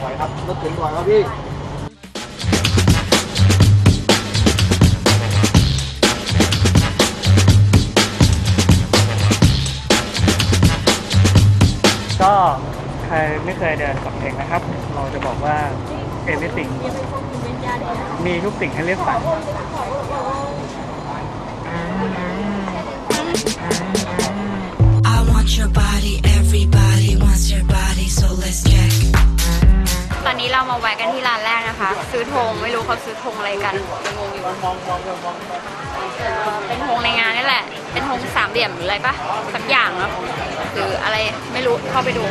ถอยครับรถเข็นถอยครับพี่ก็ใครไม่เคยเดินกับเพลงนะครับ เราจะบอกว่าเอเวอร์ติงมีทุกสิ่งให้เลือกสรร I want your body, everybody wants your body, so let's check. ตอนนี้เรามาแวะกันที่ร้านแรกนะคะ ซื้อธงไม่รู้เขาซื้อธงอะไรกันงงอยู่เป็นธงในงานนี่แหละ เป็นธงสามเหลี่ยมหรืออะไรปะสักอย่างเนาะหรืออะไรไม่รู้เข้าไปดู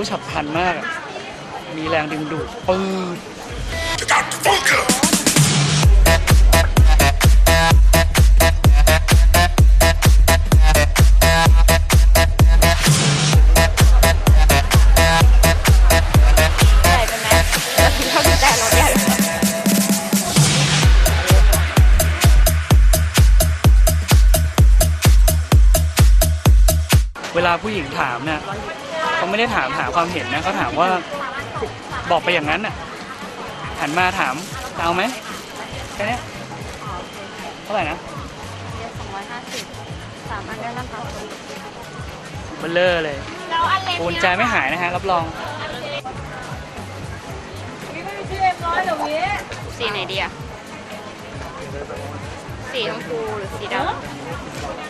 วฉับพลันมาก มีแรงดึงดูดปืดใหญ่ไหมเราดว่าแต่รถใหญ่เวลาผู้หญิงถามเนี่ย เขาไม่ได้ถามหาความเห็นนะเขาถามว่าบอกไปอย่างนั้นน่ะหันมาถามจะเอาไหมแค่เนี้ยเท่าไหร่นะเดียวสองร้อยห้าสิบสามอันได้ราคาเบลเลอร์เลยแล้วอันเล็กโอนใจไม่หายนะฮะรับรองสีไหนดีอะสีชมพูหรือสีดำ